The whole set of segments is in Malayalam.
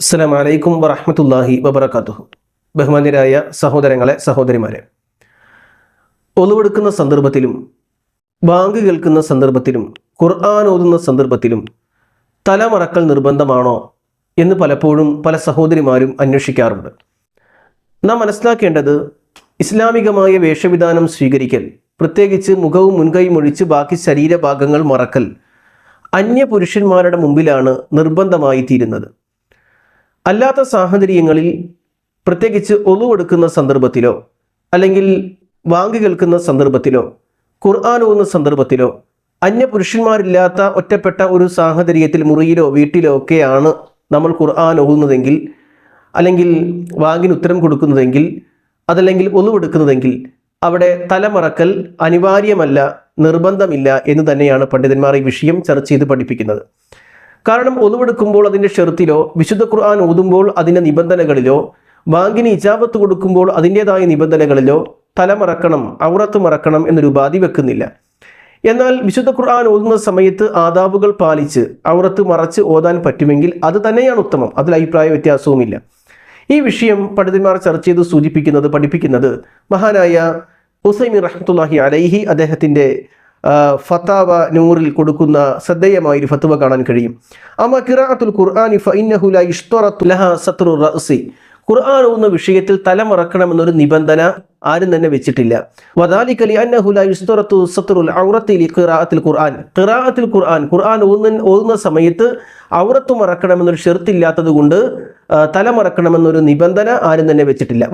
അസ്സാം വലൈക്കും വറഹമത്തല്ലാഹി വബർക്കാത്തുഹു ബഹുമാന്യരായ സഹോദരങ്ങളെ സഹോദരിമാരെ ഒളിവെടുക്കുന്ന സന്ദർഭത്തിലും ബാങ്ക് കേൾക്കുന്ന സന്ദർഭത്തിലും ഖുർആൻ ഓതുന്ന സന്ദർഭത്തിലും തലമറക്കൽ നിർബന്ധമാണോ എന്ന് പലപ്പോഴും പല സഹോദരിമാരും അന്വേഷിക്കാറുണ്ട്. നാം മനസ്സിലാക്കേണ്ടത് ഇസ്ലാമികമായ വേഷവിധാനം സ്വീകരിക്കൽ പ്രത്യേകിച്ച് മുഖവും മുൻകൈയും ഒഴിച്ച് ബാക്കി ശരീരഭാഗങ്ങൾ മറക്കൽ അന്യ പുരുഷന്മാരുടെ മുമ്പിലാണ് നിർബന്ധമായി തീരുന്നത് അല്ലാത്ത സാഹചര്യങ്ങളിൽ പ്രത്യേകിച്ച് ഒളുവെടുക്കുന്ന സന്ദർഭത്തിലോ അല്ലെങ്കിൽ വാങ്ങി കേൾക്കുന്ന സന്ദർഭത്തിലോ ഖുർആൻ ഓന്ന സന്ദർഭത്തിലോ അന്യ പുരുഷന്മാരില്ലാത്ത ഒറ്റപ്പെട്ട ഒരു സാഹചര്യത്തിൽ മുറിയിലോ വീട്ടിലോ ഒക്കെയാണ് നമ്മൾ ഖുർആൻ ഓകുന്നതെങ്കിൽ അല്ലെങ്കിൽ വാങ്ങിന് ഉത്തരം കൊടുക്കുന്നതെങ്കിൽ അതല്ലെങ്കിൽ ഒളിവെടുക്കുന്നതെങ്കിൽ അവിടെ തലമറക്കൽ അനിവാര്യമല്ല നിർബന്ധമില്ല എന്ന് തന്നെയാണ് പണ്ഡിതന്മാർ ഈ വിഷയം ചർച്ച ചെയ്ത് പഠിപ്പിക്കുന്നത്. കാരണം ഒതുവെടുക്കുമ്പോൾ അതിന്റെ ഷെർത്തിലോ വിശുദ്ധ ഖുർആൻ ഓതുമ്പോൾ അതിന്റെ നിബന്ധനകളിലോ ബാങ്കിന് ഇജാബത്ത് കൊടുക്കുമ്പോൾ അതിന്റെതായ നിബന്ധനകളിലോ തലമറക്കണം ഔറത്ത് മറക്കണം എന്നൊരു ഉപാധി വെക്കുന്നില്ല. എന്നാൽ വിശുദ്ധ ഖുർആൻ ഓതുന്ന സമയത്ത് ആദാബുകൾ പാലിച്ച് ഔറത്ത് മറച്ച് ഓതാൻ പറ്റുമെങ്കിൽ അത് തന്നെയാണ് ഉത്തമം. അതിൽ അഭിപ്രായ വ്യത്യാസവുമില്ല. ഈ വിഷയം പണ്ഡിതന്മാർ ചർച്ച ചെയ്ത് സൂചിപ്പിക്കുന്നത് പഠിപ്പിക്കുന്നത് മഹാനായ ഹുസൈമി റഹ്മത്തുല്ലാഹി അലൈഹി അദ്ദേഹത്തിന്റെ ഫത്താവ നൂറിൽ കൊടുക്കുന്ന ശ്രദ്ധേയമായ ഒരു ഫത്തുവ കാണാൻ കഴിയും. അമ കിറാത്തുൽ ഖുർആാനി ഫഇന്നഹു ലാ ഇഷ്തറത്തു ലഹ സത്രു റഅസി. ഖുർആൻ എന്ന വിഷയത്തിൽ തലമറക്കണമെന്നൊരു നിബന്ധന ആരും തന്നെ വെച്ചിട്ടില്ല. വദാലിക ലിഅന്നഹു ലാ ഔറത്തിൽ ഖുർആൻ. ഖിറാഅത്തിൽ ഖുർആൻ ഖുർആൻ ഓതുന്ന ഓതുന്ന സമയത്ത് ഔറത്ത് മറക്കണമെന്നൊരു ഷെർത്തില്ലാത്തത് കൊണ്ട് തല മറക്കണമെന്നൊരു നിബന്ധന ആരും തന്നെ വെച്ചിട്ടില്ല.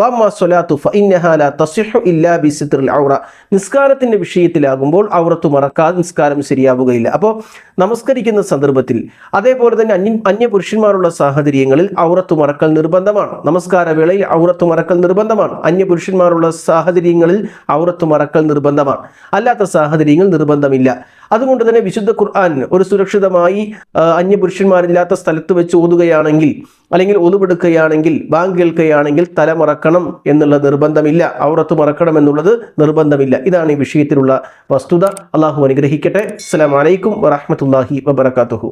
നിസ്കാരത്തിന്റെ വിഷയത്തിലാകുമ്പോൾ ഔറത്ത് മറക്കാതെ നിസ്കാരം ശരിയാവുകയില്ല. അപ്പോൾ നമസ്കരിക്കുന്ന സന്ദർഭത്തിൽ അതേപോലെ തന്നെ അന്യ അന്യ പുരുഷന്മാരുള്ള സാഹചര്യങ്ങളിൽ ഔറത്ത് മറക്കൽ നിർബന്ധമാണ്. നമസ്കാര വേളയിൽ ഔറത്ത് മറക്കൽ നിർബന്ധമാണ്. അന്യ പുരുഷന്മാരുള്ള സാഹചര്യങ്ങളിൽ ഔറത്ത് മറക്കൽ നിർബന്ധമാണ്. അല്ലാത്ത സാഹചര്യങ്ങൾ നിർബന്ധമില്ല. അതുകൊണ്ട് തന്നെ വിശുദ്ധ ഖുർആൻ ഒരു സുരക്ഷിതമായി അന്യപുരുഷന്മാരില്ലാത്ത സ്ഥലത്ത് വെച്ച് ഓതുകയാണെങ്കിൽ അല്ലെങ്കിൽ ഒതുവെടുക്കുകയാണെങ്കിൽ ബാങ്ക് കേൾക്കുകയാണെങ്കിൽ തല മറക്കണം എന്നുള്ള നിർബന്ധമില്ല. ഔറത്ത് മറക്കണം എന്നുള്ളത് നിർബന്ധമില്ല. ഇതാണ് ഈ വിഷയത്തിലുള്ള വസ്തുത. അള്ളാഹു അനുഗ്രഹിക്കട്ടെ. അസ്സലാമലൈക്കും വറഹമത്തല്ലാഹി വബർക്കാത്തുഹു